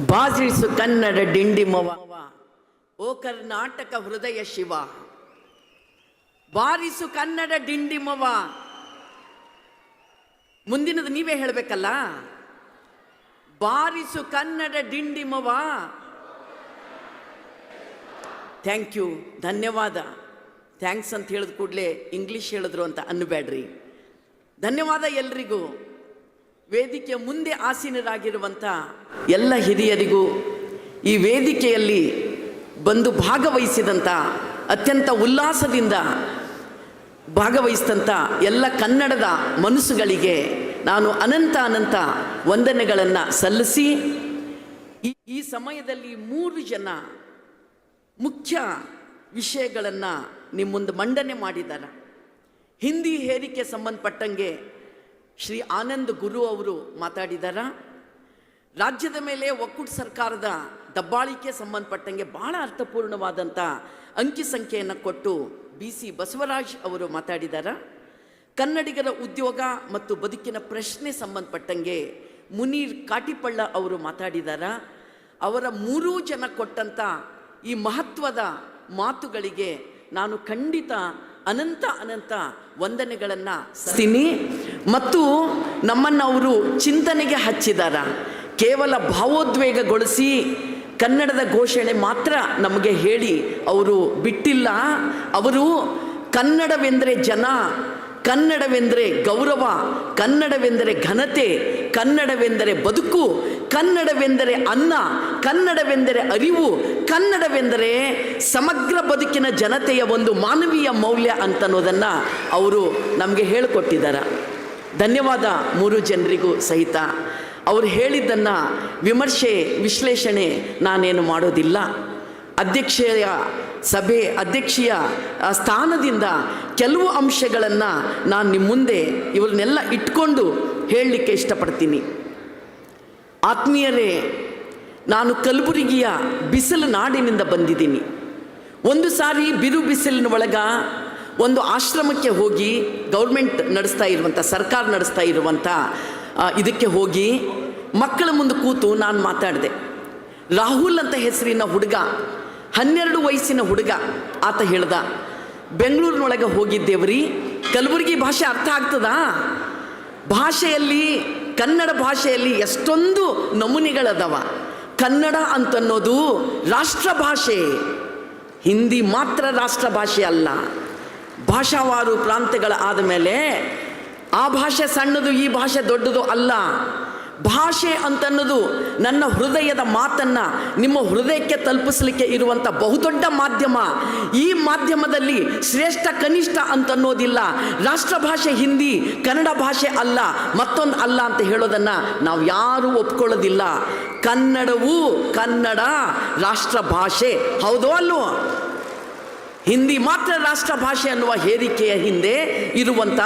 ಬಾಜಿಸು ಕನ್ನಡ ಡಿಂಡಿಮವ ಓ ಕರ್ನಾಟಕ ಹೃದಯ ಶಿವ. ಬಾರಿಸು ಕನ್ನಡ ಡಿಂಡಿಮವ ಮುಂದಿನದು ನೀವೇ ಹೇಳಬೇಕಲ್ಲ? ಬಾರಿಸು ಕನ್ನಡ ಡಿಂಡಿಮವ ಥ್ಯಾಂಕ್ ಯು ಧನ್ಯವಾದ. ಥ್ಯಾಂಕ್ಸ್ ಅಂತ ಹೇಳಿದ ಕೂಡಲೇ ಇಂಗ್ಲೀಷ್ ಹೇಳಿದ್ರು ಅಂತ ಅನ್ನಬೇಡ್ರಿ. ಧನ್ಯವಾದ ಎಲ್ರಿಗೂ. ವೇದಿಕೆಯ ಮುಂದೆ ಆಸೀನರಾಗಿರುವಂಥ ಎಲ್ಲ ಹಿರಿಯರಿಗೂ ಈ ವೇದಿಕೆಯಲ್ಲಿ ಬಂದು ಭಾಗವಹಿಸಿದಂಥ ಅತ್ಯಂತ ಉಲ್ಲಾಸದಿಂದ ಭಾಗವಹಿಸಿದಂಥ ಎಲ್ಲ ಕನ್ನಡದ ಮನಸ್ಸುಗಳಿಗೆ ನಾನು ಅನಂತ ಅನಂತ ವಂದನೆಗಳನ್ನು ಸಲ್ಲಿಸಿ ಈ- ಸಮಯದಲ್ಲಿ ಮೂರು ಜನ ಮುಖ್ಯ ವಿಷಯಗಳನ್ನು ನಿಮ್ಮ ಮಂಡನೆ ಮಾಡಿದ್ದಾರೆ. ಹಿಂದಿ ಹೇರಿಕೆ ಸಂಬಂಧಪಟ್ಟಂಗೆ ಶ್ರೀ ಆನಂದ್ ಗುರು ಅವರು ಮಾತಾಡಿದಾರ. ರಾಜ್ಯದ ಮೇಲೆ ಒಕ್ಕೂಟ ಸರ್ಕಾರದ ದಬ್ಬಾಳಿಕೆ ಸಂಬಂಧಪಟ್ಟಂಗೆ ಬಹಳ ಅರ್ಥಪೂರ್ಣವಾದಂಥ ಅಂಕಿ ಸಂಖ್ಯೆಯನ್ನು ಕೊಟ್ಟು ಬಿ ಸಿ ಬಸವರಾಜ್ ಅವರು ಮಾತಾಡಿದಾರ. ಕನ್ನಡಿಗರ ಉದ್ಯೋಗ ಮತ್ತು ಬದುಕಿನ ಪ್ರಶ್ನೆ ಸಂಬಂಧಪಟ್ಟಂಗೆ ಮುನೀರ್ ಕಾಟಿಪಳ್ಳ ಅವರು ಮಾತಾಡಿದಾರ. ಅವರ ಮೂರೂ ಜನ ಕೊಟ್ಟಂಥ ಈ ಮಹತ್ವದ ಮಾತುಗಳಿಗೆ ನಾನು ಖಂಡಿತ ಅನಂತ ಅನಂತ ವಂದನೆಗಳನ್ನು ಸ್ತೀನಿ ಮತ್ತು ನಮ್ಮನ್ನು ಅವರು ಚಿಂತನೆಗೆ ಹಚ್ಚಿದಾರ. ಕೇವಲ ಭಾವೋದ್ವೇಗಗೊಳಿಸಿ ಕನ್ನಡದ ಘೋಷಣೆ ಮಾತ್ರ ನಮಗೆ ಹೇಳಿ ಅವರು ಬಿಟ್ಟಿಲ್ಲ. ಅವರು ಕನ್ನಡವೆಂದರೆ ಜನ, ಕನ್ನಡವೆಂದರೆ ಗೌರವ, ಕನ್ನಡವೆಂದರೆ ಘನತೆ, ಕನ್ನಡವೆಂದರೆ ಬದುಕು, ಕನ್ನಡವೆಂದರೆ ಅನ್ನ, ಕನ್ನಡವೆಂದರೆ ಅರಿವು ಕನ್ನಡವೆಂದರೆ ಸಮಗ್ರ ಬದುಕಿನ ಜನತೆಯ ಒಂದು ಮಾನವೀಯ ಮೌಲ್ಯ ಅಂತನ್ನೋದನ್ನು ಅವರು ನಮಗೆ ಹೇಳಿಕೊಟ್ಟಿದ್ದಾರೆ ಧನ್ಯವಾದ ಮೂರು ಜನರಿಗೂ ಸಹಿತ. ಅವರು ಹೇಳಿದ್ದನ್ನು ವಿಮರ್ಶೆ, ವಿಶ್ಲೇಷಣೆ ನಾನೇನು ಮಾಡೋದಿಲ್ಲ. ಅಧ್ಯಕ್ಷೆಯ ಸಭೆ, ಅಧ್ಯಕ್ಷೀಯ ಸ್ಥಾನದಿಂದ ಕೆಲವು ಅಂಶಗಳನ್ನು ನಾನು ನಿಮ್ಮ ಮುಂದೆ ಇವ್ರನ್ನೆಲ್ಲ ಇಟ್ಕೊಂಡು ಹೇಳಲಿಕ್ಕೆ ಇಷ್ಟಪಡ್ತೀನಿ. ಆತ್ಮೀಯರೇ ನಾನು ಕಲಬುರಗಿಯ ಬಿಸಿಲು ನಾಡಿನಿಂದ ಬಂದಿದ್ದೀನಿ. ಒಂದು ಸಾರಿ ಬಿರು ಬಿಸಿಲಿನ ಒಳಗ ಒಂದು ಆಶ್ರಮಕ್ಕೆ ಹೋಗಿ ಗೌರ್ಮೆಂಟ್ ನಡೆಸ್ತಾ ಇರುವಂಥ ಸರ್ಕಾರ ನಡೆಸ್ತಾ ಇರುವಂಥ ಇದಕ್ಕೆ ಹೋಗಿ ಮಕ್ಕಳ ಮುಂದೆ ಕೂತು ನಾನು ಮಾತಾಡಿದೆ. ರಾಹುಲ್ ಅಂತ ಹೆಸರಿನ ಹುಡುಗ, ಹನ್ನೆರಡು ವಯಸ್ಸಿನ ಹುಡುಗ ಆತ ಹೇಳ್ದ, ಬೆಂಗಳೂರಿನೊಳಗೆ ಹೋಗಿದ್ದೇವ್ರಿ ಕಲಬುರಗಿ ಭಾಷೆ ಅರ್ಥ ಆಗ್ತದಾ? ಭಾಷೆಯಲ್ಲಿ, ಕನ್ನಡ ಭಾಷೆಯಲ್ಲಿ ಎಷ್ಟೊಂದು ನಮೂನೆಗಳದವ. ಕನ್ನಡ ಅಂತನ್ನೋದು ರಾಷ್ಟ್ರ ಭಾಷೆ ಹಿಂದಿ ಮಾತ್ರ ರಾಷ್ಟ್ರ ಭಾಷೆ ಅಲ್ಲ. ಭಾಷಾವಾರು ಪ್ರಾಂತ್ಯಗಳ ಆದಮೇಲೆ ಆ ಭಾಷೆ ಸಣ್ಣದು ಈ ಭಾಷೆ ದೊಡ್ಡದು ಅಲ್ಲ. ಭಾಷೆ ಅಂತನ್ನೋದು ನನ್ನ ಹೃದಯದ ಮಾತನ್ನು ನಿಮ್ಮ ಹೃದಯಕ್ಕೆ ತಲುಪಿಸಲಿಕ್ಕೆ ಇರುವಂಥ ಬಹುದೊಡ್ಡ ಮಾಧ್ಯಮ. ಈ ಮಾಧ್ಯಮದಲ್ಲಿ ಶ್ರೇಷ್ಠ ಕನಿಷ್ಠ ಅಂತನ್ನೋದಿಲ್ಲ. ರಾಷ್ಟ್ರ ಭಾಷೆ ಹಿಂದಿ, ಕನ್ನಡ ಭಾಷೆ ಅಲ್ಲ, ಮತ್ತೊಂದು ಅಲ್ಲ ಅಂತ ಹೇಳೋದನ್ನು ನಾವು ಯಾರೂ ಒಪ್ಕೊಳ್ಳೋದಿಲ್ಲ. ಕನ್ನಡವು ಕನ್ನಡ, ರಾಷ್ಟ್ರ ಭಾಷೆ. ಹೌದೋ ಅಲ್ವೋ ಹಿಂದಿ ಮಾತ್ರ ರಾಷ್ಟ್ರ ಭಾಷೆ ಅನ್ನುವ ಹೇರಿಕೆಯ ಹಿಂದೆ ಇರುವಂಥ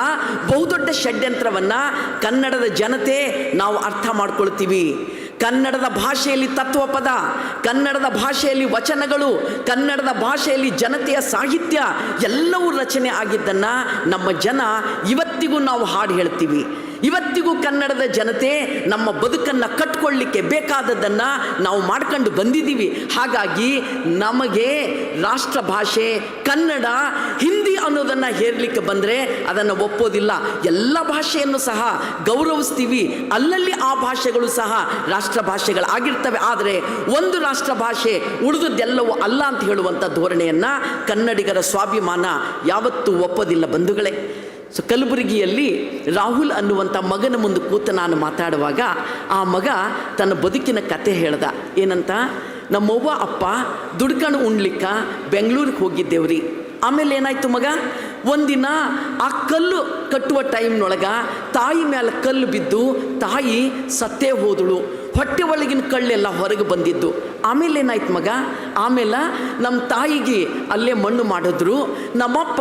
ಬಹುದೊಡ್ಡ ಷಡ್ಯಂತ್ರವನ್ನು ಕನ್ನಡದ ಜನತೆ ನಾವು ಅರ್ಥ ಮಾಡ್ಕೊಳ್ತೀವಿ. ಕನ್ನಡದ ಭಾಷೆಯಲ್ಲಿ ತತ್ವಪದ, ಕನ್ನಡದ ಭಾಷೆಯಲ್ಲಿ ವಚನಗಳು, ಕನ್ನಡದ ಭಾಷೆಯಲ್ಲಿ ಜನತೆಯ ಸಾಹಿತ್ಯ ಎಲ್ಲವೂ ರಚನೆ ಆಗಿದ್ದನ್ನು ನಮ್ಮ ಜನ ಇವತ್ತಿಗೂ ನಾವು ಹಾಡು ಹೇಳ್ತೀವಿ. ಇವತ್ತಿಗೂ ಕನ್ನಡದ ಜನತೆ ನಮ್ಮ ಬದುಕನ್ನು ಕಟ್ಕೊಳ್ಳಿಕ್ಕೆ ಬೇಕಾದದ್ದನ್ನು ನಾವು ಮಾಡ್ಕೊಂಡು ಬಂದಿದ್ದೀವಿ. ಹಾಗಾಗಿ ನಮಗೆ ರಾಷ್ಟ್ರ ಭಾಷೆ, ಕನ್ನಡ, ಹಿಂದಿ ಅನ್ನೋದನ್ನು ಹೇರಲಿಕ್ಕೆ ಬಂದರೆ ಅದನ್ನು ಒಪ್ಪೋದಿಲ್ಲ. ಎಲ್ಲ ಭಾಷೆಯನ್ನು ಸಹ ಗೌರವಿಸ್ತೀವಿ. ಅಲ್ಲಲ್ಲಿ ಆ ಭಾಷೆಗಳು ಸಹ ರಾಷ್ಟ್ರ ಭಾಷೆಗಳಾಗಿರ್ತವೆ ಆದರೆ ಒಂದು ರಾಷ್ಟ್ರ ಭಾಷೆ ಉಳಿದದ್ದೆಲ್ಲವೂ ಅಲ್ಲ ಅಂತ ಹೇಳುವಂಥ ಧೋರಣೆಯನ್ನು ಕನ್ನಡಿಗರ ಸ್ವಾಭಿಮಾನ ಯಾವತ್ತೂ ಒಪ್ಪೋದಿಲ್ಲ ಬಂಧುಗಳೇ. ಸೊ ಕಲಬುರಗಿಯಲ್ಲಿ ರಾಹುಲ್ ಅನ್ನುವಂಥ ಮಗನ ಮುಂದೆ ಕೂತು ನಾನು ಮಾತಾಡುವಾಗ ಆ ಮಗ ತನ್ನ ಬದುಕಿನ ಕತೆ ಹೇಳ್ದ. ಏನಂತ? ನಮ್ಮವ್ವ, ಅಪ್ಪ, ದುಡ್ಕಣ ಉಣ್ಲಿಕ್ಕೆ ಬೆಂಗಳೂರಿಗೆ ಹೋಗಿದ್ದೇವ್ರಿ. ಆಮೇಲೆ ಏನಾಯ್ತು ಮಗ? ಒಂದಿನ ಆ ಕಲ್ಲು ಕಟ್ಟುವ ಟೈಮ್ನೊಳಗ ತಾಯಿ ಮೇಲೆ ಕಲ್ಲು ಬಿದ್ದು ತಾಯಿ ಸತ್ತೇ ಹೋದಳು. ಹೊಟ್ಟೆ ಒಳಗಿನ ಕಳ್ಳೆಲ್ಲ ಹೊರಗೆ ಬಂದಿದ್ದು. ಆಮೇಲೆ ಏನಾಯ್ತು ಮಗ? ಆಮೇಲೆ ನಮ್ಮ ತಾಯಿಗೆ ಅಲ್ಲೇ ಮಣ್ಣು ಮಾಡಿದ್ರು. ನಮ್ಮಪ್ಪ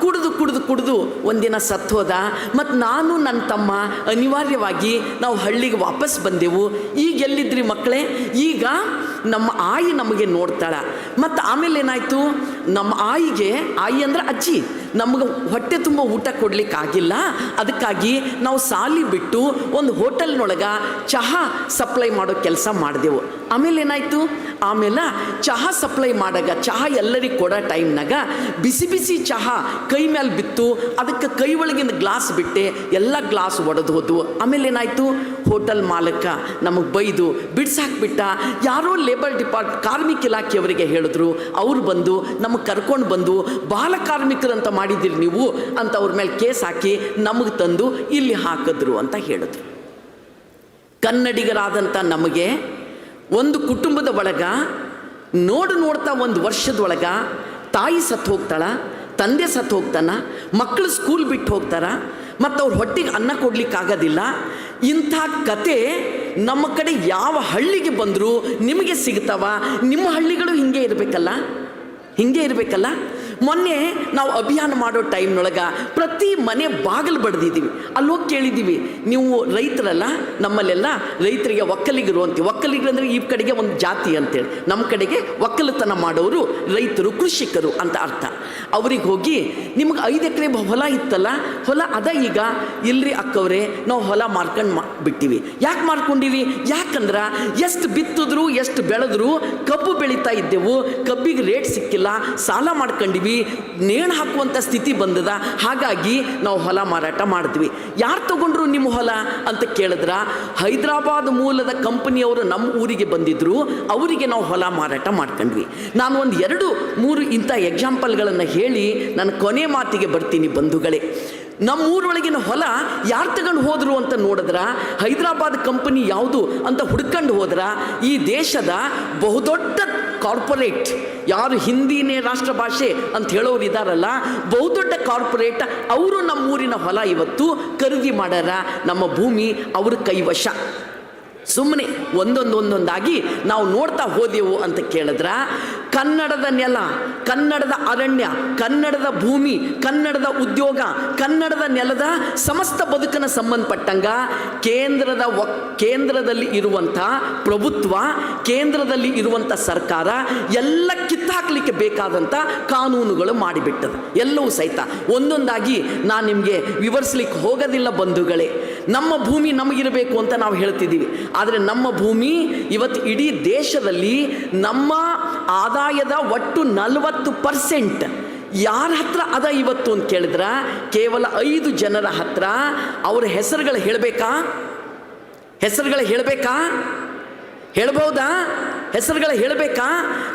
ಕುಡಿದು ಕುಡಿದು ಕುಡಿದು ಒಂದಿನ ಸತ್ತೋದ. ಮತ್ತು ನಾನು ನನ್ನ ತಮ್ಮ ಅನಿವಾರ್ಯವಾಗಿ ನಾವು ಹಳ್ಳಿಗೆ ವಾಪಸ್ ಬಂದೆವು. ಈಗ ಎಲ್ಲಿದ್ರಿ ಮಕ್ಕಳೇ ಈಗ ನಮ್ಮ ಆಯಿ ನಮಗೆ ನೋಡ್ತಾಳೆ. ಮತ್ತು ಆಮೇಲೆ ಏನಾಯಿತು ನಮ್ಮ ಆಯಿಗೆ, ಆಯಿ ಅಂದ್ರೆ ಅಜ್ಜಿ. ನಮಗೆ ಹೊಟ್ಟೆ ತುಂಬ ಊಟ ಕೊಡಲಿಕ್ಕಾಗಿಲ್ಲ ಅದಕ್ಕಾಗಿ ನಾವು ಸಾಲಿ ಬಿಟ್ಟು ಒಂದು ಹೋಟೆಲ್ನೊಳಗೆ ಚಹಾ ಸಪ್ಲೈ ಮಾಡೋ ಕೆಲಸ ಮಾಡಿದೆವು. ಆಮೇಲೆ ಏನಾಯಿತು? ಆಮೇಲೆ ಚಹಾ ಸಪ್ಲೈ ಮಾಡಾಗ, ಚಹಾ ಎಲ್ಲರಿಗೆ ಕೊಡೋ ಟೈಮ್ನಾಗ ಬಿಸಿ ಬಿಸಿ ಚಹಾ ಕೈ ಮೇಲೆ ಬಿತ್ತು. ಅದಕ್ಕೆ ಕೈ ಒಳಗಿನ ಗ್ಲಾಸ್ ಬಿಟ್ಟೆ, ಎಲ್ಲ ಗ್ಲಾಸ್ ಒಡೆದು ಹೋದವು. ಆಮೇಲೆ ಏನಾಯಿತು? ಹೋಟೆಲ್ ಮಾಲಕ ನಮಗೆ ಬೈದು ಬಿಡ್ಸಾಕ್ಬಿಟ್ಟ ಯಾರೋ ಲೇಬರ್ ಡಿಪಾರ್ಟ್ ಕಾರ್ಮಿಕ ಇಲಾಖೆಯವರಿಗೆ ಹೇಳಿದ್ರು. ಅವ್ರು ಬಂದು ನಮಗೆ ಕರ್ಕೊಂಡು ಬಂದು ಬಾಲ ಕಾರ್ಮಿಕರಂತ ಮಾಡಿದ್ದೀರಿ ನೀವು ಅಂತ ಅವ್ರ ಮೇಲೆ ಕೇಸ್ ಹಾಕಿ ನಮಗೆ ತಂದು ಇಲ್ಲಿ ಹಾಕಿದ್ರು ಅಂತ ಹೇಳಿದ್ರು. ಕನ್ನಡಿಗರಾದಂಥ ನಮಗೆ ಒಂದು ಕುಟುಂಬದ ಒಳಗ ನೋಡು ನೋಡ್ತಾ ಒಂದು ವರ್ಷದೊಳಗ ತಾಯಿ ಸತ್ತು ಹೋಗ್ತಾಳ, ತಂದೆ ಸತ್ತು ಹೋಗ್ತಾನ ಮಕ್ಕಳು ಸ್ಕೂಲ್ ಬಿಟ್ಟು ಹೋಗ್ತಾರ, ಮತ್ತು ಅವ್ರ ಹೊಟ್ಟೆಗೆ ಅನ್ನ ಕೊಡ್ಲಿಕ್ಕಾಗೋದಿಲ್ಲ ಇಂಥ ಕತೆ ನಮ್ಮ ಕಡೆ ಯಾವ ಹಳ್ಳಿಗೆ ಬಂದರೂ ನಿಮಗೆ ಸಿಗ್ತಾವ? ನಿಮ್ಮ ಹಳ್ಳಿಗಳು ಹಿಂಗೆ ಇರಬೇಕಲ್ಲ? ಹಿಂಗೆ ಇರಬೇಕಲ್ಲ? ಮೊನ್ನೆ ನಾವು ಅಭಿಯಾನ ಮಾಡೋ ಟೈಮ್ನೊಳಗೆ ಪ್ರತಿ ಮನೆ ಬಾಗಿಲು ಬಡ್ದಿದ್ದೀವಿ. ಅಲ್ಲಿ ಹೋಗಿ ಕೇಳಿದ್ದೀವಿ, ನೀವು ರೈತರಲ್ಲ, ನಮ್ಮಲ್ಲೆಲ್ಲ ರೈತರಿಗೆ ಒಕ್ಕಲಿಗರು ಅಂತೀವಿ. ಒಕ್ಕಲಿಗರು ಅಂದರೆ ಈ ಕಡೆಗೆ ಒಂದು ಜಾತಿ ಅಂತೇಳಿ. ನಮ್ಮ ಕಡೆಗೆ ಒಕ್ಕಲತನ ಮಾಡೋರು ರೈತರು, ಕೃಷಿಕರು ಅಂತ ಅರ್ಥ. ಅವ್ರಿಗೆ ಹೋಗಿ, ನಿಮ್ಗೆ ಐದು ಎಕರೆ ಹೊಲ ಇತ್ತಲ್ಲ, ಹೊಲ ಅದ ಈಗ. ಇಲ್ರಿ ಅಕ್ಕವ್ರೆ, ನಾವು ಹೊಲ ಮಾರ್ಕೊಂಡು ಮಾ, ಬಿಟ್ಟಿವಿ. ಯಾಕೆ ಮಾರ್ಕೊಂಡಿವಿ ಯಾಕಂದ್ರೆ ಎಷ್ಟು ಬಿತ್ತಿದ್ರು, ಎಷ್ಟು ಬೆಳೆದ್ರು ಕಬ್ಬು ಬೆಳೀತಾ ಇದ್ದೆವು. ಕಬ್ಬಿಗೆ ರೇಟ್ ಸಿಕ್ಕಿಲ್ಲ. ಸಾಲ ಮಾಡ್ಕೊಂಡಿವಿ. ನೇಣು ಹಾಕುವಂಥ ಸ್ಥಿತಿ ಬಂದದ, ಹಾಗಾಗಿ ನಾವು ಹೊಲ ಮಾರಾಟ ಮಾಡ್ತೀವಿ. ಯಾರು ತಗೊಂಡ್ರು ನಿಮ್ಮ ಹೊಲ ಅಂತ ಕೇಳಿದ್ರ, ಹೈದರಾಬಾದ್ ಮೂಲದ ಕಂಪನಿಯವರು ನಮ್ಮ ಊರಿಗೆ ಬಂದಿದ್ರು, ಅವರಿಗೆ ನಾವು ಹೊಲ ಮಾರಾಟ ಮಾಡ್ಕೊಂಡ್ವಿ. ನಾನು ಒಂದು ಎರಡು, ಮೂರು ಇಂಥ ಎಕ್ಸಾಂಪಲ್ಗಳನ್ನು ಹೇಳಿ ನಾನು ಕೊನೆ ಮಾತಿಗೆ ಬರ್ತೀನಿ ಬಂಧುಗಳೇ. ನಮ್ಮ ಊರೊಳಗಿನ ಹೊಲ ಯಾರು ತಗೊಂಡು ಹೋದರು ಅಂತ ನೋಡಿದ್ರ, ಹೈದರಾಬಾದ್ ಕಂಪನಿ ಯಾವುದು ಅಂತ ಹುಡ್ಕೊಂಡು ಹೋದ್ರ, ಈ ದೇಶದ ಬಹುದೊಡ್ಡ ಕಾರ್ಪೊರೇಟ್. ಯಾರು ಹಿಂದಿನೇ ರಾಷ್ಟ್ರ ಭಾಷೆ ಅಂತ ಹೇಳೋರು ಇದ್ದಾರಲ್ಲ ಬಹುದೊಡ್ಡ ಕಾರ್ಪೊರೇಟ್ ಅವರು ನಮ್ಮೂರಿನ ಹೊಲ ಇವತ್ತು ಖರೀದಿ ಮಾಡ್ಯಾರ ನಮ್ಮ ಭೂಮಿ ಅವ್ರ ಕೈವಶ. ಸುಮ್ಮನೆ ಒಂದೊಂದು ಒಂದೊಂದಾಗಿ ನಾವು ನೋಡ್ತಾ ಹೋದೆವು ಅಂತ ಕೇಳಿದ್ರ ಕನ್ನಡದ ನೆಲ, ಕನ್ನಡದ ಅರಣ್ಯ, ಕನ್ನಡದ ಭೂಮಿ, ಕನ್ನಡದ ಉದ್ಯೋಗ, ಕನ್ನಡದ ನೆಲದ ಸಮಸ್ತ ಬದುಕನ ಸಂಬಂಧಪಟ್ಟಂಗ ಕೇಂದ್ರದ ಕೇಂದ್ರದಲ್ಲಿ ಇರುವಂಥ ಪ್ರಭುತ್ವ, ಕೇಂದ್ರದಲ್ಲಿ ಇರುವಂಥ ಸರ್ಕಾರ ಎಲ್ಲ ಕಿತ್ತಾಕ್ಲಿಕ್ಕೆ ಬೇಕಾದಂಥ ಕಾನೂನುಗಳು ಮಾಡಿಬಿಟ್ಟದ. ಎಲ್ಲವೂ ಸಹಿತ. ಒಂದೊಂದಾಗಿ ನಾನು ನಿಮಗೆ ವಿವರಿಸ್ಲಿಕ್ಕೆ ಹೋಗೋದಿಲ್ಲ ಬಂಧುಗಳೇ. ನಮ್ಮ ಭೂಮಿ ನಮಗಿರಬೇಕು ಅಂತ ನಾವು ಹೇಳ್ತಿದ್ದೀವಿ. ಆದರೆ ನಮ್ಮ ಭೂಮಿ ಇವತ್ತು ಇಡೀ ದೇಶದಲ್ಲಿ ನಮ್ಮ ಆದಾಯದ ಒಟ್ಟು ನಲವತ್ತು ಪರ್ಸೆಂಟ್. ಯಾರ ಹತ್ರ ಅದ ಇವತ್ತು ಅಂತ ಕೇಳಿದ್ರ? ಕೇವಲ ಐದು ಜನರ ಹತ್ರ. ಅವರ ಹೆಸರುಗಳು ಹೇಳಬೇಕಾ? ಹೆಸರುಗಳು ಹೇಳಬೇಕಾ? ಹೇಳ್ಬಹುದಾ ಹೆಸರುಗಳ ಹೇಳಬೇಕಾ?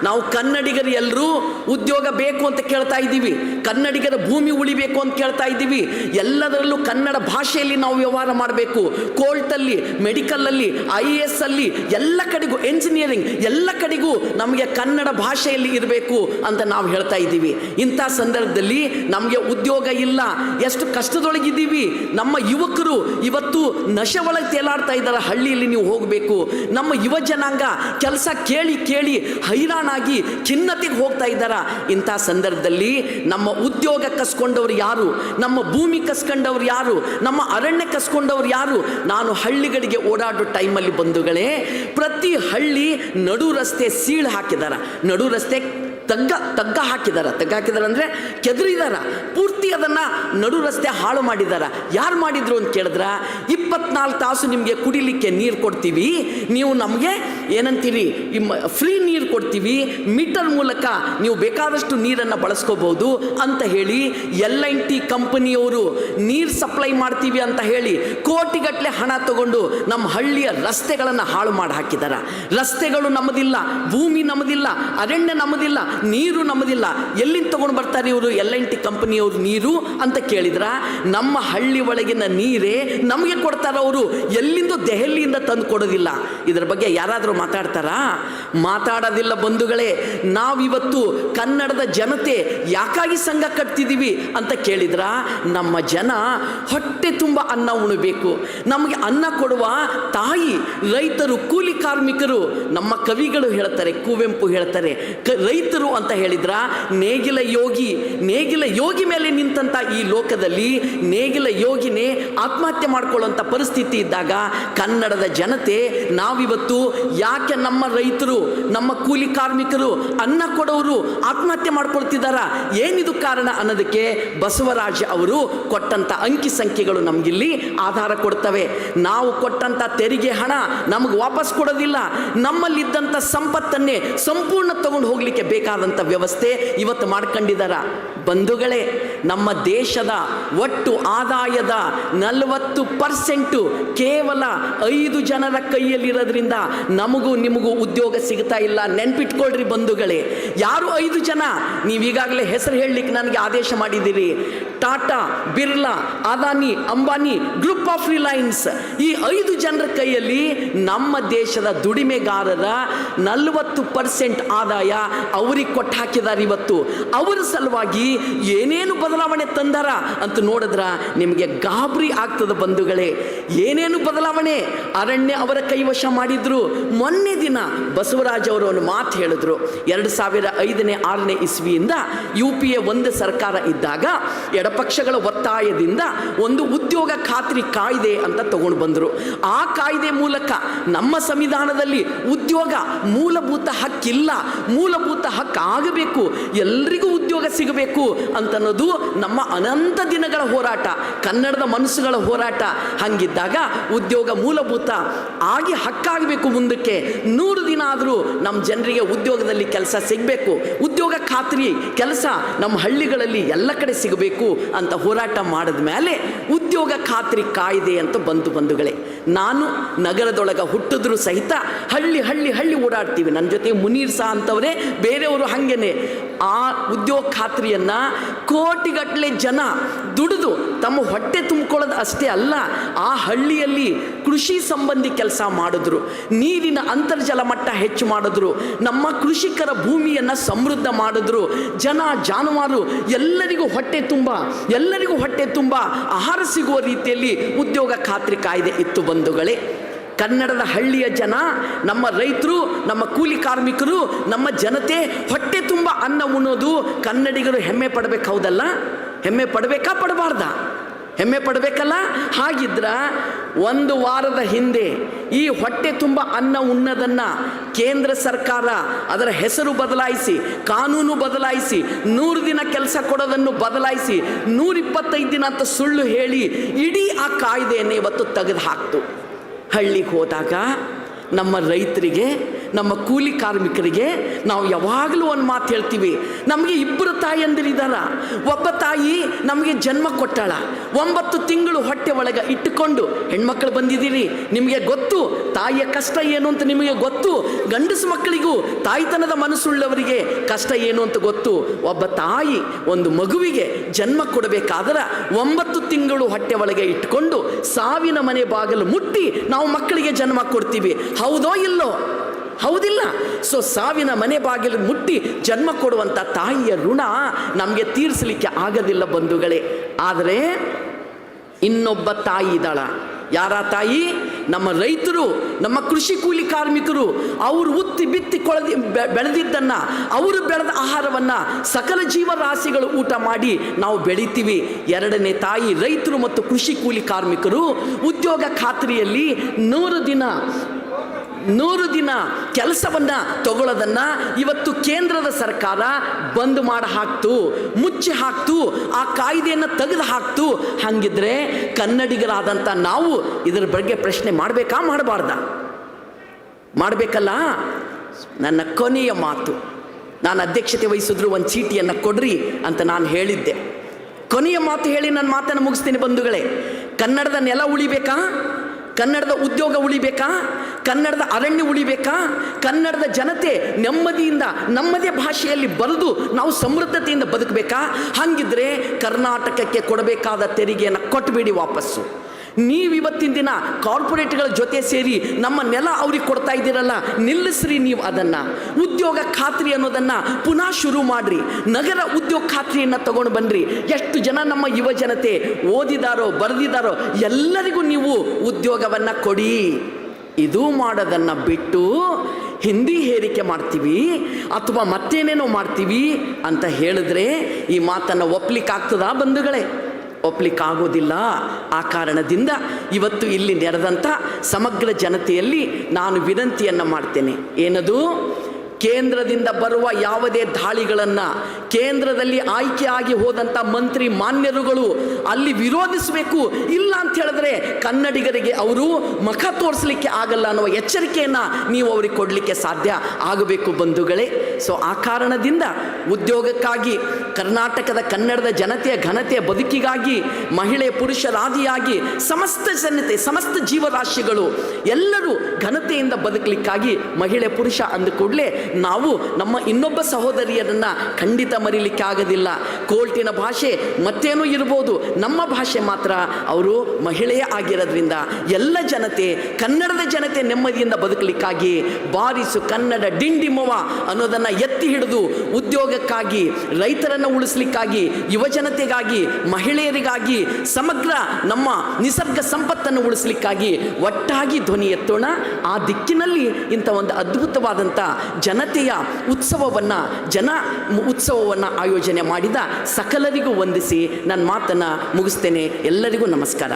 ನಾವು ಕನ್ನಡಿಗರು ಎಲ್ಲರೂ ಉದ್ಯೋಗ ಬೇಕು ಅಂತ ಕೇಳ್ತಾ ಇದ್ದೀವಿ. ಕನ್ನಡಿಗರ ಭೂಮಿ ಉಳಿಬೇಕು ಅಂತ ಕೇಳ್ತಾ ಇದ್ದೀವಿ. ಎಲ್ಲದರಲ್ಲೂ ಕನ್ನಡ ಭಾಷೆಯಲ್ಲಿ ನಾವು ವ್ಯವಹಾರ ಮಾಡಬೇಕು. ಕೋರ್ಟಲ್ಲಿ, ಮೆಡಿಕಲಲ್ಲಿ, ಐ ಎ ಎಸ್ ಅಲ್ಲಿ ಎಲ್ಲ ಕಡೆಗೂ ಎಂಜಿನಿಯರಿಂಗ್ ಎಲ್ಲ ಕಡೆಗೂ ನಮಗೆ ಕನ್ನಡ ಭಾಷೆಯಲ್ಲಿ ಇರಬೇಕು ಅಂತ ನಾವು ಹೇಳ್ತಾ ಇದ್ದೀವಿ. ಇಂಥ ಸಂದರ್ಭದಲ್ಲಿ ನಮಗೆ ಉದ್ಯೋಗ ಇಲ್ಲ. ಎಷ್ಟು ಕಷ್ಟದೊಳಗಿದ್ದೀವಿ. ನಮ್ಮ ಯುವಕರು ಇವತ್ತು ನಶೆ ಒಳಗೆ ತೇಲಾಡ್ತಾ ಇದ್ದಾರೆ ಹಳ್ಳಿಯಲ್ಲಿ ನೀವು ಹೋಗಬೇಕು. ನಮ್ಮ ಯುವ ಜನಾಂಗ ಕೆಲಸ ಕೇಳಿ ಕೇಳಿ ಹೈರಾಣಾಗಿ ಖಿನ್ನತೆಗೆ ಹೋಗ್ತಾ ಇದ್ದಾರ. ಇಂಥ ಸಂದರ್ಭದಲ್ಲಿ ನಮ್ಮ ಉದ್ಯೋಗ ಕಸ್ಕೊಂಡವ್ರು ಯಾರು? ನಮ್ಮ ಭೂಮಿ ಕಸ್ಕೊಂಡವ್ರು ಯಾರು? ನಮ್ಮ ಅರಣ್ಯ ಕಸ್ಕೊಂಡವ್ರು ಯಾರು? ನಾನು ಹಳ್ಳಿಗಳಿಗೆ ಓಡಾಡೋ ಟೈಮಲ್ಲಿ ಬಂಧುಗಳೇ, ಪ್ರತಿ ಹಳ್ಳಿ ನಡು ರಸ್ತೆ ಸೀಳು ಹಾಕಿದಾರ. ನಡು ರಸ್ತೆ ತಗ್ಗ ತಗ್ಗ ಹಾಕಿದಾರ. ತಗ್ಗ ಹಾಕಿದಾರ ಅಂದರೆ ಕೆದರಿದಾರ. ಪೂರ್ತಿ ಅದನ್ನು ನಡು ರಸ್ತೆ ಹಾಳು ಮಾಡಿದಾರ. ಯಾರು ಮಾಡಿದ್ರು ಅಂತ ಕೇಳಿದ್ರ? ಇಪ್ಪತ್ನಾಲ್ಕು ತಾಸು ನಿಮಗೆ ಕುಡಿಲಿಕ್ಕೆ ನೀರು ಕೊಡ್ತೀವಿ. ನೀವು ನಮಗೆ ಏನಂತೀರಿ? ಫ್ರೀ ನೀರು ಕೊಡ್ತೀವಿ. ಮೀಟರ್ ಮೂಲಕ ನೀವು ಬೇಕಾದಷ್ಟು ನೀರನ್ನು ಬಳಸ್ಕೋಬಹುದು ಅಂತ ಹೇಳಿ ಎಲ್ ಐನ್ ಟಿ ಕಂಪನಿಯವರು ನೀರು ಸಪ್ಲೈ ಮಾಡ್ತೀವಿ ಅಂತ ಹೇಳಿ ಕೋಟಿಗಟ್ಟಲೆ ಹಣ ತಗೊಂಡು ನಮ್ಮ ಹಳ್ಳಿಯ ರಸ್ತೆಗಳನ್ನು ಹಾಳು ಮಾಡಿ ಹಾಕಿದಾರ. ರಸ್ತೆಗಳು ನಮ್ಮದಿಲ್ಲ, ಭೂಮಿ ನಮ್ಮದಿಲ್ಲ, ಅರಣ್ಯ ನಮ್ಮದಿಲ್ಲ ನೀರು ನಮ್ಮದಿಲ್ಲ. ಎಲ್ಲಿಂದ ತಗೊಂಡು ಬರ್ತಾರೆ ಇವರು? ಎಲ್ ಎನ್ ಟಿ ಕಂಪನಿಯವರು ನೀರು ಅಂತ ಕೇಳಿದ್ರ. ನಮ್ಮ ಹಳ್ಳಿ ಒಳಗಿನ ನೀರೇ ನಮಗೆ ಕೊಡ್ತಾರ ಅವರು. ಎಲ್ಲಿಂದ ದೆಹಲಿಯಿಂದ ತಂದು ಕೊಡೋದಿಲ್ಲ. ಇದರ ಬಗ್ಗೆ ಯಾರಾದರೂ ಮಾತಾಡ್ತಾರಾ? ಮಾತಾಡೋದಿಲ್ಲ ಬಂಧುಗಳೇ. ನಾವಿವತ್ತು ಕನ್ನಡದ ಜನತೆ ಯಾಕಾಗಿ ಸಂಘ ಕಟ್ತಿದ್ದೀವಿ ಅಂತ ಕೇಳಿದ್ರ. ನಮ್ಮ ಜನ ಹೊಟ್ಟೆ ತುಂಬ ಅನ್ನ ಉಣಬೇಕು. ನಮಗೆ ಅನ್ನ ಕೊಡುವ ತಾಯಿ, ರೈತರು, ಕೂಲಿ ಕಾರ್ಮಿಕರು ನಮ್ಮ ಕವಿಗಳು ಹೇಳ್ತಾರೆ, ಕುವೆಂಪು ಹೇಳ್ತಾರೆ. ಕ ಅಂತ ಹೇಳಿದ್ರ, ನೇಗಿಲ ಯೋಗಿ ನೇಗಿಲ ಯೋಗಿ ಮೇಲೆ ನಿಂತಂತ ಈ ಲೋಕದಲ್ಲಿ ನೇಗಿಲ ಯೋಗಿನೇ ಆತ್ಮಹತ್ಯೆ ಮಾಡಿಕೊಳ್ಳುವಂಥ ಪರಿಸ್ಥಿತಿ ಇದ್ದಾಗ ಕನ್ನಡದ ಜನತೆ ನಾವಿವತ್ತು ಯಾಕೆ ನಮ್ಮ ರೈತರು, ನಮ್ಮ ಕೂಲಿ ಕಾರ್ಮಿಕರು ಅನ್ನ ಕೊಡೋರು ಆತ್ಮಹತ್ಯೆ ಮಾಡ್ಕೊಳ್ತಿದ್ದಾರ ಏನಿದು ಕಾರಣ ಅನ್ನೋದಕ್ಕೆ ಬಸವರಾಜ ಅವರು ಕೊಟ್ಟಂತ ಅಂಕಿ ಸಂಖ್ಯೆಗಳು ನಮಗಿಲ್ಲಿ ಆಧಾರ ಕೊಡ್ತವೆ. ನಾವು ಕೊಟ್ಟಂತ ತೆರಿಗೆ ಹಣ ನಮಗೆ ವಾಪಸ್ ಕೊಡೋದಿಲ್ಲ. ನಮ್ಮಲ್ಲಿದ್ದಂಥ ಸಂಪತ್ತನ್ನೇ ಸಂಪೂರ್ಣ ತಗೊಂಡು ಹೋಗ್ಲಿಕ್ಕೆ ಬೇಕಾದಂಥ ವ್ಯವಸ್ಥೆ ಇವತ್ತು ಮಾಡ್ಕೊಂಡಿದ್ದಾರ ಬಂಧುಗಳೇ, ನಮ್ಮ ದೇಶದ ಒಟ್ಟು ಆದಾಯದ ನಲವತ್ತು ಪರ್ಸೆಂಟು ಕೇವಲ ಐದು ಜನರ ಕೈಯಲ್ಲಿರೋದ್ರಿಂದ ನಮಗೂ ನಿಮಗೂ ಉದ್ಯೋಗ ಸಿಗ್ತಾ ಇಲ್ಲ. ನೆನ್ಪಿಟ್ಕೊಳ್ರಿ ಬಂಧುಗಳೇ. ಯಾರು ಐದು ಜನ? ನೀವು ಈಗಾಗಲೇ ಹೆಸರು ಹೇಳಲಿಕ್ಕೆ ನನಗೆ ಆದೇಶ ಮಾಡಿದ್ದೀರಿ. Tata, Birla, Adani, Ambani, group of Reliance ಈ ಐದು ಜನರ ಕೈಯಲ್ಲಿ ನಮ್ಮ ದೇಶದ ದುಡಿಮೆಗಾರರ ನಲವತ್ತು ಪರ್ಸೆಂಟ್ ಆದಾಯ ಅವ್ರಿಗೆ ಕೊಟ್ಟು ಹಾಕಿದ್ದಾರೆ ಇವತ್ತು. ಅವರ ಸಲುವಾಗಿ ಏನೇನು ಬದಲಾವಣೆ ತಂದಾರ ಅಂತ ನೋಡಿದ್ರ ನಿಮಗೆ ಗಾಬರಿ ಆಗ್ತದ ಬಂಧುಗಳೇ. ಏನೇನು ಬದಲಾವಣೆ? ಅರಣ್ಯ ಅವರ ಕೈವಶ ಮಾಡಿದ್ರು. ಮೊನ್ನೆ ದಿನ ಬಸವರಾಜ್ ಅವರು ಒಂದು ಮಾತು ಹೇಳಿದ್ರು. ಎರಡು ಸಾವಿರ ಐದನೇ ಆರನೇ ಇಸ್ವಿಯಿಂದ ಯು ಪಿ ಎ ಒಂದು ಸರ್ಕಾರ ಇದ್ದಾಗ ಎಡಪಕ್ಷಗಳ ಒತ್ತಾಯದಿಂದ ಒಂದು ಉದ್ಯೋಗ ಖಾತ್ರಿ ಕಾಯ್ದೆ ಅಂತ ತಗೊಂಡು ಬಂದರು. ಆ ಕಾಯ್ದೆ ಮೂಲಕ ನಮ್ಮ ಸಂವಿಧಾನದಲ್ಲಿ ಉದ್ಯೋಗ ಮೂಲಭೂತ ಹಕ್ಕಿಲ್ಲ. ಮೂಲಭೂತ ಹಕ್ಕು ಆಗಬೇಕು. ಎಲ್ರಿಗೂ ಉದ್ಯೋಗ ಸಿಗಬೇಕು ಅಂತನ್ನೋದು ನಮ್ಮ ಅನಂತ ದಿನಗಳ ಹೋರಾಟ, ಕನ್ನಡದ ಮನಸ್ಸುಗಳ ಹೋರಾಟ. ಹಂಗಿದ್ದಾಗ ಉದ್ಯೋಗ ಮೂಲಭೂತ ಆಗಿ ಹಕ್ಕಾಗಬೇಕು ಮುಂದಕ್ಕೆ. ನೂರು ದಿನ ಆದರೂ ನಮ್ಮ ಜನರಿಗೆ ಉದ್ಯೋಗದಲ್ಲಿ ಕೆಲಸ ಸಿಗಬೇಕು. ಉದ್ಯೋಗ ಖಾತ್ರಿ ಕೆಲಸ ನಮ್ಮ ಹಳ್ಳಿಗಳಲ್ಲಿ ಎಲ್ಲ ಕಡೆ ಸಿಗಬೇಕು ಅಂತ ಹೋರಾಟ ಮಾಡಿದ ಮೇಲೆ ಉದ್ಯೋಗ ಖಾತ್ರಿ ಕಾಯ್ದೆ ಅಂತ ಬಂದು ಬಂಧುಗಳೇ, ನಾನು ನಗರದೊಳಗ ಹುಟ್ಟಿದ್ರು ಸಹಿತ ಹಳ್ಳಿ ಹಳ್ಳಿ ಹಳ್ಳಿ ಓಡಾಡ್ತೀವಿ. ನನ್ನ ಜೊತೆ ಮುನೀರ್ ಸಹ ಅಂತವರೇ, ಬೇರೆಯವರು ಹಾಗೇನೆ. ಆ ಉದ್ಯೋಗ ಖಾತ್ರಿಯನ್ನು ಕೋಟಿಗಟ್ಟಲೆ ಜನ ದುಡಿದು ತಮ್ಮ ಹೊಟ್ಟೆ ತುಂಬಿಕೊಳ್ಳೋದು ಅಷ್ಟೇ ಅಲ್ಲ, ಆ ಹಳ್ಳಿಯಲ್ಲಿ ಕೃಷಿ ಸಂಬಂಧಿ ಕೆಲಸ ಮಾಡಿದ್ರು, ನೀರಿನ ಅಂತರ್ಜಲ ಮಟ್ಟ ಹೆಚ್ಚು ಮಾಡಿದ್ರು, ನಮ್ಮ ಕೃಷಿಕರ ಭೂಮಿಯನ್ನು ಸಮೃದ್ಧ ಮಾಡಿದ್ರು, ಜನ ಜಾನುವಾರು ಎಲ್ಲರಿಗೂ ಹೊಟ್ಟೆ ತುಂಬ, ಎಲ್ಲರಿಗೂ ಹೊಟ್ಟೆ ತುಂಬ, ಆಹಾರ ಸಿಗುವ ರೀತಿಯಲ್ಲಿ ಉದ್ಯೋಗ ಖಾತ್ರಿ ಕಾಯ್ದೆ ಇತ್ತು ಬಂಧುಗಳೇ. ಕನ್ನಡದ ಹಳ್ಳಿಯ ಜನ, ನಮ್ಮ ರೈತರು, ನಮ್ಮ ಕೂಲಿ ಕಾರ್ಮಿಕರು, ನಮ್ಮ ಜನತೆ ಹೊಟ್ಟೆ ತುಂಬ ಅನ್ನ ಉಣ್ಣೋದು ಕನ್ನಡಿಗರು ಹೆಮ್ಮೆ ಪಡಬೇಕು ಹೌದಲ್ಲ? ಹೆಮ್ಮೆ ಪಡಬೇಕಾ ಪಡಬಾರ್ದ? ಹೆಮ್ಮೆ ಪಡಬೇಕಲ್ಲ? ಹಾಗಿದ್ರ ಒಂದು ವಾರದ ಹಿಂದೆ ಈ ಹೊಟ್ಟೆ ತುಂಬ ಅನ್ನ ಉಣ್ಣದನ್ನು ಕೇಂದ್ರ ಸರ್ಕಾರ ಅದರ ಹೆಸರು ಬದಲಾಯಿಸಿ, ಕಾನೂನು ಬದಲಾಯಿಸಿ, ನೂರು ದಿನ ಕೆಲಸ ಕೊಡೋದನ್ನು ಬದಲಾಯಿಸಿ, ನೂರಿಪ್ಪತ್ತೈದು ದಿನ ಅಂತ ಸುಳ್ಳು ಹೇಳಿ ಇಡೀ ಆ ಕಾಯ್ದೆಯನ್ನು ಇವತ್ತು ತೆಗೆದು ಹಾಕ್ತು ಹಳ್ಳಿಗೆ ಹೋದಾಗ ನಮ್ಮ ರೈತರಿಗೆ ನಮ್ಮ ಕೂಲಿ ಕಾರ್ಮಿಕರಿಗೆ ನಾವು ಯಾವಾಗಲೂ ಒಂದು ಮಾತು ಹೇಳ್ತೀವಿ, ನಮಗೆ ಇಬ್ಬರು ತಾಯಿಯಂದಿರಿದಾರ ಒಬ್ಬ ತಾಯಿ ನಮಗೆ ಜನ್ಮ ಕೊಟ್ಟಾಳ. ಒಂಬತ್ತು ತಿಂಗಳು ಹೊಟ್ಟೆ ಒಳಗೆ ಇಟ್ಟುಕೊಂಡು, ಹೆಣ್ಮಕ್ಳು ಬಂದಿದ್ದೀರಿ, ನಿಮಗೆ ಗೊತ್ತು, ತಾಯಿಯ ಕಷ್ಟ ಏನು ಅಂತ ನಿಮಗೆ ಗೊತ್ತು. ಗಂಡಸು ಮಕ್ಕಳಿಗೂ ತಾಯ್ತನದ ಮನಸ್ಸುಳ್ಳವರಿಗೆ ಕಷ್ಟ ಏನು ಅಂತ ಗೊತ್ತು. ಒಬ್ಬ ತಾಯಿ ಒಂದು ಮಗುವಿಗೆ ಜನ್ಮ ಕೊಡಬೇಕಾದ್ರೆ ಒಂಬತ್ತು ತಿಂಗಳು ಹೊಟ್ಟೆ ಒಳಗೆ ಇಟ್ಕೊಂಡು, ಸಾವಿನ ಮನೆ ಬಾಗಿಲು ಮುಟ್ಟಿ ನಾವು ಮಕ್ಕಳಿಗೆ ಜನ್ಮ ಕೊಡ್ತೀವಿ. ಹೌದೋ ಇಲ್ಲೋ? ಹೌದಿಲ್ಲ. ಸೊ ಸಾವಿನ ಮನೆ ಬಾಗಿಲು ಮುಟ್ಟಿ ಜನ್ಮ ಕೊಡುವಂಥ ತಾಯಿಯ ಋಣ ನಮಗೆ ತೀರಿಸಲಿಕ್ಕೆ ಆಗದಿಲ್ಲ ಬಂಧುಗಳೇ. ಆದರೆ ಇನ್ನೊಬ್ಬ ತಾಯಿ ಇದ್ದಾಳ. ಯಾರ ತಾಯಿ? ನಮ್ಮ ರೈತರು, ನಮ್ಮ ಕೃಷಿ ಕೂಲಿ ಕಾರ್ಮಿಕರು. ಅವರು ಉತ್ತಿ ಬಿತ್ತಿ ಕೊಳದಿ ಬೆಳೆದಿದ್ದನ್ನು, ಅವರು ಬೆಳೆದ ಆಹಾರವನ್ನು ಸಕಲ ಜೀವರಾಶಿಗಳು ಊಟ ಮಾಡಿ ನಾವು ಬೆಳಿತೀವಿ. ಎರಡನೇ ತಾಯಿ ರೈತರು ಮತ್ತು ಕೃಷಿ ಕೂಲಿ ಕಾರ್ಮಿಕರು ಉದ್ಯೋಗ ಖಾತ್ರಿಯಲ್ಲಿ ನೂರು ದಿನ ನೂರು ದಿನ ಕೆಲಸವನ್ನು ತಗೊಳ್ಳೋದನ್ನ ಇವತ್ತು ಕೇಂದ್ರದ ಸರ್ಕಾರ ಬಂದ್ ಮಾಡಿ ಹಾಕ್ತು ಮುಚ್ಚಿ ಹಾಕ್ತು, ಆ ಕಾಯ್ದೆಯನ್ನು ತೆಗೆದು ಹಾಕ್ತು. ಹಂಗಿದ್ರೆ ಕನ್ನಡಿಗರಾದಂಥ ನಾವು ಇದರ ಬಗ್ಗೆ ಪ್ರಶ್ನೆ ಮಾಡಬೇಕಾ ಮಾಡಬಾರ್ದ? ಮಾಡಬೇಕಲ್ಲ? ನನ್ನ ಕೊನೆಯ ಮಾತು. ನಾನು ಅಧ್ಯಕ್ಷತೆ ವಹಿಸಿದ್ರು ಒಂದು ಚೀಟಿಯನ್ನು ಕೊಡ್ರಿ ಅಂತ ನಾನು ಹೇಳಿದ್ದೆ. ಕೊನೆಯ ಮಾತು ಹೇಳಿ ನನ್ನ ಮಾತನ್ನು ಮುಗಿಸ್ತೀನಿ ಬಂಧುಗಳೇ. ಕನ್ನಡದ ನೆಲ ಉಳಿಬೇಕಾ? ಕನ್ನಡದ ಉದ್ಯೋಗ ಉಳಿಬೇಕಾ? ಕನ್ನಡದ ಅರಣ್ಯ ಉಳಿಬೇಕಾ? ಕನ್ನಡದ ಜನತೆ ನೆಮ್ಮದಿಯಿಂದ ನಮ್ಮದೇ ಭಾಷೆಯಲ್ಲಿ ಬರೆದು ನಾವು ಸಮೃದ್ಧತೆಯಿಂದ ಬದುಕಬೇಕಾ? ಹಾಗಿದ್ರೆ ಕರ್ನಾಟಕಕ್ಕೆ ಕೊಡಬೇಕಾದ ತೆರಿಗೆಯನ್ನು ಕೊಟ್ಟುಬಿಡಿ ವಾಪಸ್ಸು. ನೀವು ಇವತ್ತಿನ ದಿನ ಕಾರ್ಪೊರೇಟ್ಗಳ ಜೊತೆ ಸೇರಿ ನಮ್ಮ ನೆಲ ಅವ್ರಿಗೆ ಕೊಡ್ತಾ ಇದ್ದೀರಲ್ಲ, ನಿಲ್ಲಿಸ್ರಿ ನೀವು ಅದನ್ನು. ಉದ್ಯೋಗ ಖಾತ್ರಿ ಅನ್ನೋದನ್ನು ಪುನಃ ಶುರು ಮಾಡ್ರಿ. ನಗರ ಉದ್ಯೋಗ ಖಾತ್ರಿಯನ್ನು ತಗೊಂಡು ಬನ್ನಿರಿ ಎಷ್ಟು ಜನ ನಮ್ಮ ಯುವ ಜನತೆ ಓದಿದಾರೋ ಬರೆದಿದ್ದಾರೋ ಎಲ್ಲರಿಗೂ ನೀವು ಉದ್ಯೋಗವನ್ನು ಕೊಡಿ. ಇದು ಮಾಡೋದನ್ನು ಬಿಟ್ಟು ಹಿಂದಿ ಹೇರಿಕೆ ಮಾಡ್ತೀವಿ, ಅಥವಾ ಮತ್ತೇನೇನೋ ಮಾಡ್ತೀವಿ ಅಂತ ಹೇಳಿದ್ರೆ ಈ ಮಾತನ್ನು ಒಪ್ಲಿಕ್ಕಾಗ್ತದಾ ಬಂಧುಗಳೇ? ಒಪ್ಲಿಕ್ಕಾಗೋದಿಲ್ಲ. ಆ ಕಾರಣದಿಂದ ಇವತ್ತು ಇಲ್ಲಿ ನೆರೆದಂಥ ಸಮಗ್ರ ಜನತೆಯಲ್ಲಿ ನಾನು ವಿನಂತಿಯನ್ನು ಮಾಡ್ತೇನೆ. ಏನದು? ಕೇಂದ್ರದಿಂದ ಬರುವ ಯಾವುದೇ ದಾಳಿಗಳನ್ನು, ಕೇಂದ್ರದಲ್ಲಿ ಆಯ್ಕೆಯಾಗಿ ಹೋದಂಥ ಮಂತ್ರಿ ಮಾನ್ಯರುಗಳು ಅಲ್ಲಿ ವಿರೋಧಿಸಬೇಕು, ಇಲ್ಲ ಅಂತ ಹೇಳಿದ್ರೆ ಕನ್ನಡಿಗರಿಗೆ ಅವರು ಮುಖ ತೋರಿಸಲಿಕ್ಕೆ ಆಗಲ್ಲ ಅನ್ನುವ ಎಚ್ಚರಿಕೆಯನ್ನು ನೀವು ಅವರಿಗೆ ಕೊಡಲಿಕ್ಕೆ ಸಾಧ್ಯ ಆಗಬೇಕು ಬಂಧುಗಳೇ. ಸೊ ಆ ಕಾರಣದಿಂದ ಉದ್ಯೋಗಕ್ಕಾಗಿ, ಕರ್ನಾಟಕದ ಕನ್ನಡದ ಜನತೆಯ ಘನತೆಯ ಬದುಕಿಗಾಗಿ, ಮಹಿಳೆ ಪುರುಷರಾದಿಯಾಗಿ ಸಮಸ್ತ ಜನತೆ, ಸಮಸ್ತ ಜೀವರಾಶಿಗಳು ಎಲ್ಲರೂ ಘನತೆಯಿಂದ ಬದುಕಲಿಕ್ಕಾಗಿ ಮಹಿಳೆ, ಪುರುಷ ಅಂದ ಕೂಡಲೇ ನಾವು ನಮ್ಮ ಇನ್ನೊಬ್ಬ ಸಹೋದರಿಯರನ್ನು ಖಂಡಿತ ಮರಿಲಿಕ್ಕೆ ಆಗೋದಿಲ್ಲ ಕೋರ್ಟಿನ ಭಾಷೆ ಮತ್ತೇನೂ ಇರ್ಬೋದು. ನಮ್ಮ ಭಾಷೆ ಮಾತ್ರ ಅವರು ಮಹಿಳೆಯೇ ಆಗಿರೋದ್ರಿಂದ ಎಲ್ಲ ಜನತೆ, ಕನ್ನಡದ ಜನತೆ ನೆಮ್ಮದಿಯಿಂದ ಬದುಕಲಿಕ್ಕಾಗಿ ಬಾರಿಸು ಕನ್ನಡ ಡಿಂಡಿಮವ ಅನ್ನೋದನ್ನು ಎತ್ತಿ ಹಿಡಿದು ಉದ್ಯೋಗಕ್ಕಾಗಿ, ರೈತರನ್ನು ಉಳಿಸ್ಲಿಕ್ಕಾಗಿ, ಯುವಜನತೆಗಾಗಿ, ಮಹಿಳೆಯರಿಗಾಗಿ, ಸಮಗ್ರ ನಮ್ಮ ನಿಸರ್ಗ ಸಂಪತ್ತನ್ನು ಉಳಿಸ್ಲಿಕ್ಕಾಗಿ ಒಟ್ಟಾಗಿ ಧ್ವನಿ ಎತ್ತೋಣ. ಆ ದಿಕ್ಕಿನಲ್ಲಿ ಇಂಥ ಒಂದು ಅದ್ಭುತವಾದಂಥ ಜನತೆಯ ಉತ್ಸವವನ್ನು, ಜನ ಉತ್ಸವವನ್ನು ಆಯೋಜನೆ ಮಾಡಿದ ಸಕಲರಿಗೂ ವಂದಿಸಿ ನನ್ನ ಮಾತನ್ನು ಮುಗಿಸ್ತೇನೆ. ಎಲ್ಲರಿಗೂ ನಮಸ್ಕಾರ.